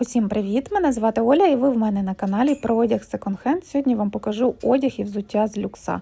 Усім привіт! Мене звати Оля, і ви в мене на каналі про одяг секонд-хенд. Сьогодні вам покажу одяг і взуття з люкса.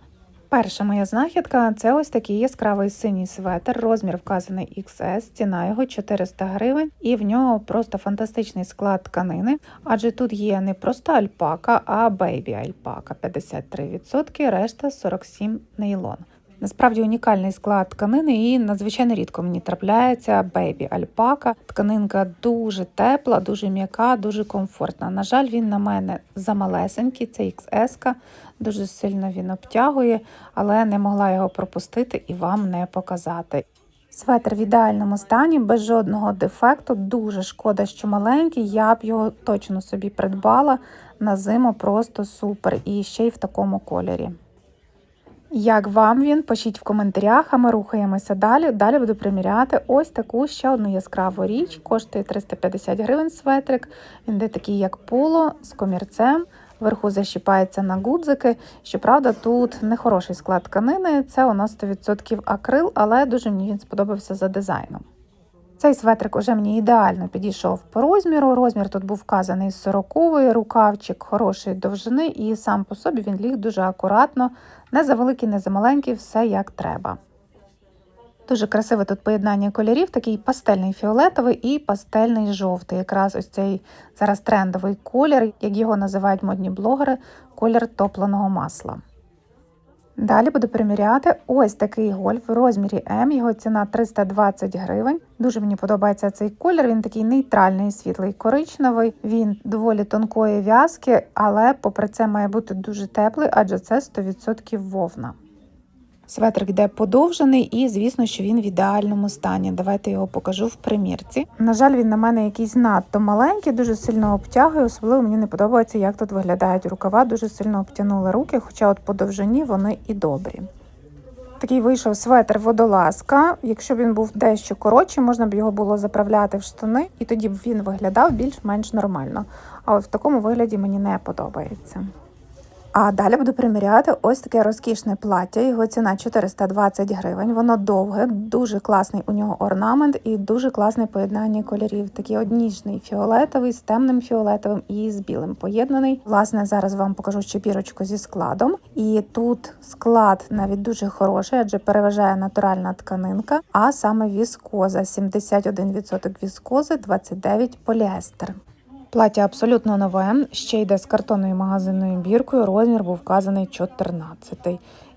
Перша моя знахідка це ось такий яскравий синій светр, розмір вказаний XS, ціна його 400 гривень, і в нього просто фантастичний склад тканини, адже тут є не просто альпака, а бейбі альпака 53%, решта 47 нейлон. Насправді унікальний склад тканини і надзвичайно рідко мені трапляється бейбі альпака. Тканинка дуже тепла, дуже м'яка, дуже комфортна. На жаль, він на мене замалесенький, це XS, дуже сильно він обтягує, але не могла його пропустити і вам не показати. Светр в ідеальному стані, без жодного дефекту. Дуже шкода, що маленький. Я б його точно собі придбала на зиму, просто супер. І ще й в такому кольорі. Як вам він? Пишіть в коментарях, а ми рухаємося далі. Далі буду приміряти ось таку ще одну яскраву річ. Коштує 350 гривень светрик. Він де такий, як поло, з комірцем. Вверху защіпається на гудзики. Щоправда, тут нехороший склад тканини, це у нас 100% акрил, але дуже мені він сподобався за дизайном. Цей светрик уже мені ідеально підійшов по розміру. Розмір тут був вказаний з 40-ї, рукавчик хорошої довжини, і сам по собі він ліг дуже акуратно, не за великий, не за маленький, все як треба. Дуже красиве тут поєднання кольорів, такий пастельний фіолетовий і пастельний жовтий. Якраз ось цей зараз трендовий колір, як його називають модні блогери, колір топленого масла. Далі буду приміряти ось такий гольф в розмірі М. Його ціна 320 гривень. Дуже мені подобається цей колір. Він такий нейтральний, світлий, коричневий. Він доволі тонкої в'язки, але, попри це, має бути дуже теплий, адже це 100% вовна. Светрик йде подовжений, і звісно, що він в ідеальному стані. Давайте його покажу в примірці. На жаль, він на мене якийсь надто маленький, дуже сильно обтягує. Особливо мені не подобається, як тут виглядають рукава. Дуже сильно обтянули руки, хоча от по довжині вони і добрі. Такий вийшов светр водолазка. Якщо б він був дещо коротший, можна б його було заправляти в штани, і тоді б він виглядав більш-менш нормально. А от в такому вигляді мені не подобається. А далі буду приміряти ось таке розкішне плаття. Його ціна 420 гривень. Воно довге, дуже класний у нього орнамент і дуже класне поєднання кольорів. Такий одніжний фіолетовий з темним фіолетовим і з білим поєднаний. Власне, зараз вам покажу ще бірочку зі складом. І тут склад навіть дуже хороший, адже переважає натуральна тканинка, а саме віскоза 71% віскози, 29% поліестер. Плаття абсолютно нове, ще йде з картонною магазинною біркою. Розмір був вказаний 14.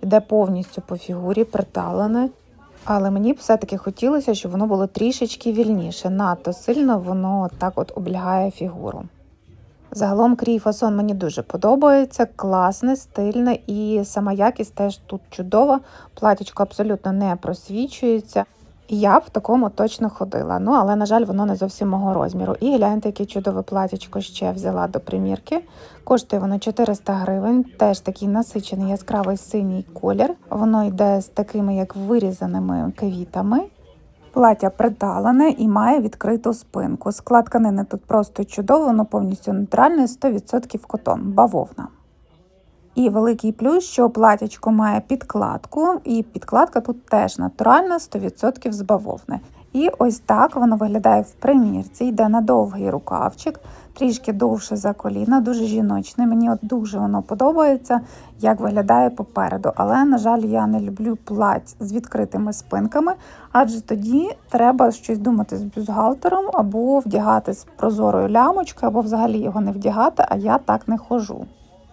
Йде повністю по фігурі, приталене. Але мені б все-таки хотілося, щоб воно було трішечки вільніше. Надто сильно воно так от облягає фігуру. Загалом крій фасон мені дуже подобається, класне, стильне і сама якість теж тут чудова. Платічко абсолютно не просвічується. Я в такому точно ходила. Ну, але, на жаль, воно не зовсім мого розміру. І гляньте, яке чудове платічко ще взяла до примірки. Коштує воно 400 гривень, теж такий насичений яскравий синій колір. Воно йде з такими як вирізаними квітами. Плаття приталене і має відкриту спинку. Склад тканини тут просто чудово, воно повністю нейтральне, 100% котон, бавовна. І великий плюс, що платячко має підкладку, і підкладка тут теж натуральна, 100% з бавовни. І ось так воно виглядає в примірці, йде на довгий рукавчик, трішки довше за коліна, дуже жіночне. Мені от дуже воно подобається, як виглядає попереду. Але, на жаль, я не люблю плать з відкритими спинками, адже тоді треба щось думати з бюстгальтером, або вдягати з прозорою лямочкою, або взагалі його не вдягати, а я так не хожу.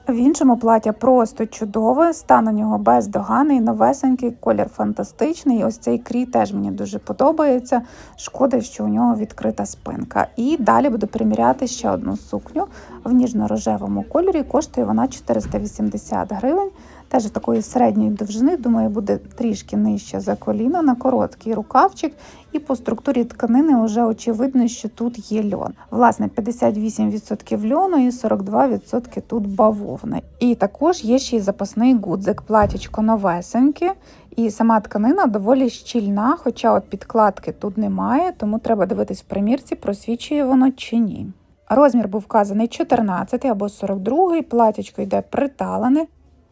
В іншому плаття просто чудове, стан у нього бездоганий, новесенький, колір фантастичний. Ось цей крій теж мені дуже подобається. Шкода, що у нього відкрита спинка. І далі буду приміряти ще одну сукню в ніжно-рожевому кольорі. Коштує вона 480 гривень. Теж такої середньої довжини, думаю, буде трішки нижче за коліна на короткий рукавчик. І по структурі тканини вже очевидно, що тут є льон. Власне, 58% льону і 42% тут бавовни. І також є ще й запасний гудзик, платічко новесеньке. І сама тканина доволі щільна, хоча от підкладки тут немає, тому треба дивитись в примірці, просвічує воно чи ні. Розмір був вказаний 14 або 42, платічко йде приталене.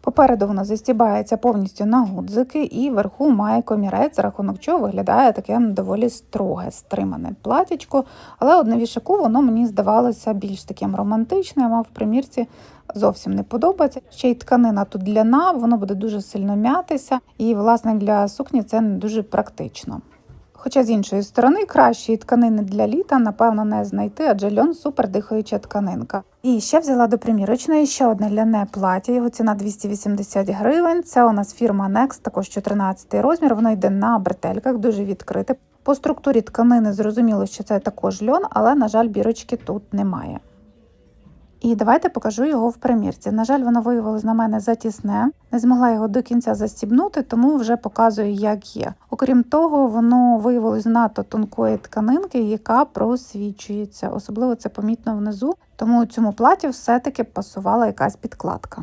Попереду воно застібається повністю на гудзики і вверху має комірець, рахунок чого виглядає таке доволі строге, стримане платічко. Але от на вішаку воно мені здавалося більш таким романтичним, а в примірці зовсім не подобається. Ще й тканина тут ляна, воно буде дуже сильно м'ятися, і, власне, для сукні це не дуже практично. Хоча з іншої сторони кращої тканини для літа, напевно, не знайти, адже льон супер дихаюча тканинка. І ще взяла до примірочної ще одне ляне плаття, його ціна 280 гривень. Це у нас фірма Next, також 14 розмір. Воно йде на бретельках, дуже відкрите. По структурі тканини зрозуміло, що це також льон, але, на жаль, бірочки тут немає. І давайте покажу його в примірці. На жаль, воно виявилось на мене затісне, не змогла його до кінця застібнути, тому вже показую, як є. Окрім того, воно виявилось надто тонкої тканинки, яка просвічується. Особливо це помітно внизу, тому цьому платі все-таки пасувала якась підкладка.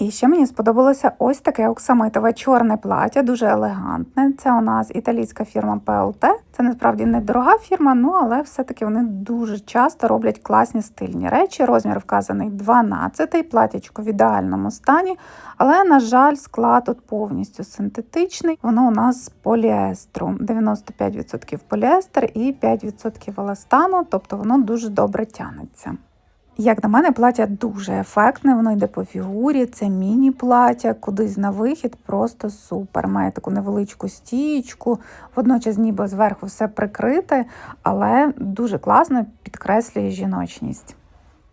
І ще мені сподобалося ось таке оксамитове чорне плаття, дуже елегантне. Це у нас італійська фірма PLT. Це насправді не дорога фірма, ну але все-таки вони дуже часто роблять класні стильні речі. Розмір вказаний 12, платячко в ідеальному стані. Але, на жаль, склад тут повністю синтетичний. Воно у нас з поліестру. 95% поліестер і 5% еластану, тобто воно дуже добре тягнеться. Як на мене, плаття дуже ефектне, воно йде по фігурі, це міні-плаття, кудись на вихід, просто супер. Має таку невеличку стієчку, водночас ніби зверху все прикрите, але дуже класно підкреслює жіночність.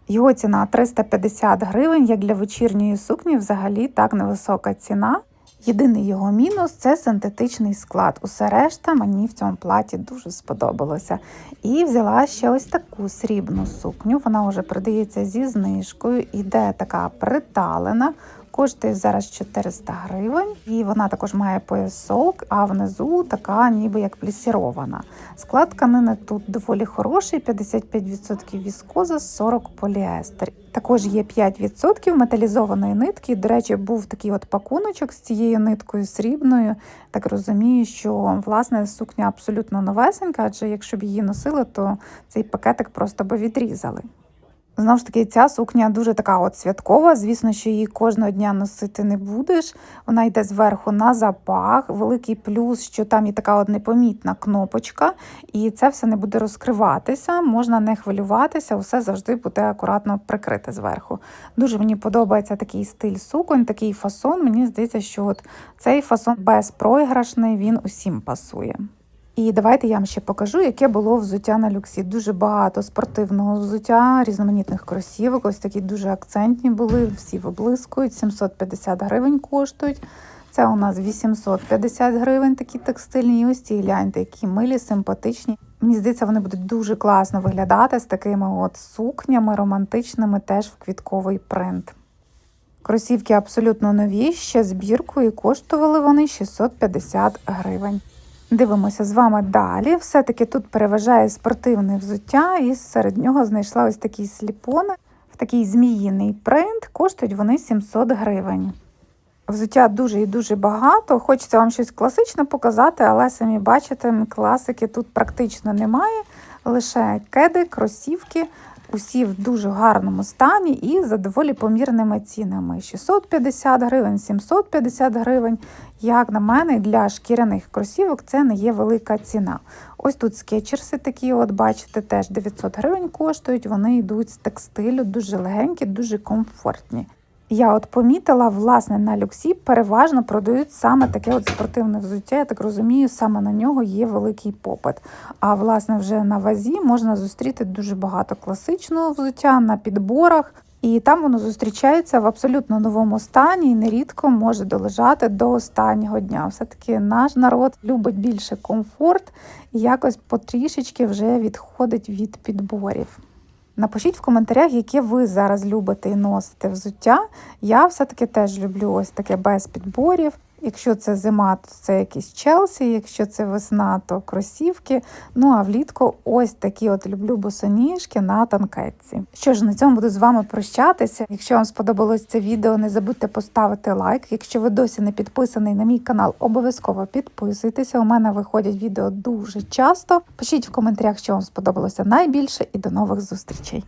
Його ціна 350 гривень, як для вечірньої сукні, взагалі так невисока ціна. Єдиний його мінус це синтетичний склад. Усе решта мені в цьому платі дуже сподобалося. І взяла ще ось таку срібну сукню. Вона вже продається зі знижкою, іде така приталена. Коштує зараз 400 гривень, і вона також має поясок, а внизу така, ніби як плісірована. Склад тканини тут доволі хороший: 55% віскоза, 40 поліестер. Також є 5% металізованої нитки. До речі, був такий от пакуночок з цією ниткою срібною. Так розумію, що власне сукня абсолютно новесенька, адже якщо б її носили, то цей пакетик просто би відрізали. Знову ж таки, ця сукня дуже така от святкова. Звісно, що її кожного дня носити не будеш. Вона йде зверху на запах. Великий плюс, що там є така от непомітна кнопочка, і це все не буде розкриватися. Можна не хвилюватися, усе завжди буде акуратно прикрите зверху. Дуже мені подобається такий стиль суконь, такий фасон. Мені здається, що от цей фасон безпроіграшний, він усім пасує. І давайте я вам ще покажу, яке було взуття на люксі. Дуже багато спортивного взуття, різноманітних кросівок. Ось такі дуже акцентні були, всі виблискують, 750 гривень коштують. Це у нас 850 гривень такі текстильні. І ось ці гляньте, які милі, симпатичні. Мені здається, вони будуть дуже класно виглядати з такими от сукнями романтичними, теж в квітковий принт. Кросівки абсолютно нові, ще збіркою, коштували вони 650 гривень. Дивимося з вами далі. Все-таки тут переважає спортивне взуття, і серед нього знайшла ось такі сліпони в такий зміїний принт. Коштують вони 700 гривень. Взуття дуже і дуже багато. Хочеться вам щось класичне показати, але самі бачите, класики тут практично немає. Лише кеди, кросівки, усі в дуже гарному стані і за доволі помірними цінами. 650 гривень, 750 гривень. Як на мене, для шкіряних кросівок це не є велика ціна. Ось тут скетчерси такі, от бачите, теж 900 гривень коштують. Вони йдуть з текстилю, дуже легенькі, дуже комфортні. Я от помітила, власне, на люксі переважно продають саме таке от спортивне взуття. Я так розумію, саме на нього є великий попит. А власне, вже на вазі можна зустріти дуже багато класичного взуття на підборах. І там воно зустрічається в абсолютно новому стані і нерідко може долежати до останнього дня. Все-таки наш народ любить більше комфорт і якось потрішечки вже відходить від підборів. Напишіть в коментарях, яке ви зараз любите і носите взуття. Я все-таки теж люблю ось таке без підборів. Якщо це зима, то це якісь Челсі, якщо це весна, то кросівки. Ну а влітку ось такі от люблю босоніжки на танкетці. Що ж, на цьому буду з вами прощатися. Якщо вам сподобалось це відео, не забудьте поставити лайк. Якщо ви досі не підписаний на мій канал, обов'язково підписуйтеся. У мене виходять відео дуже часто. Пишіть в коментарях, що вам сподобалося найбільше, і до нових зустрічей.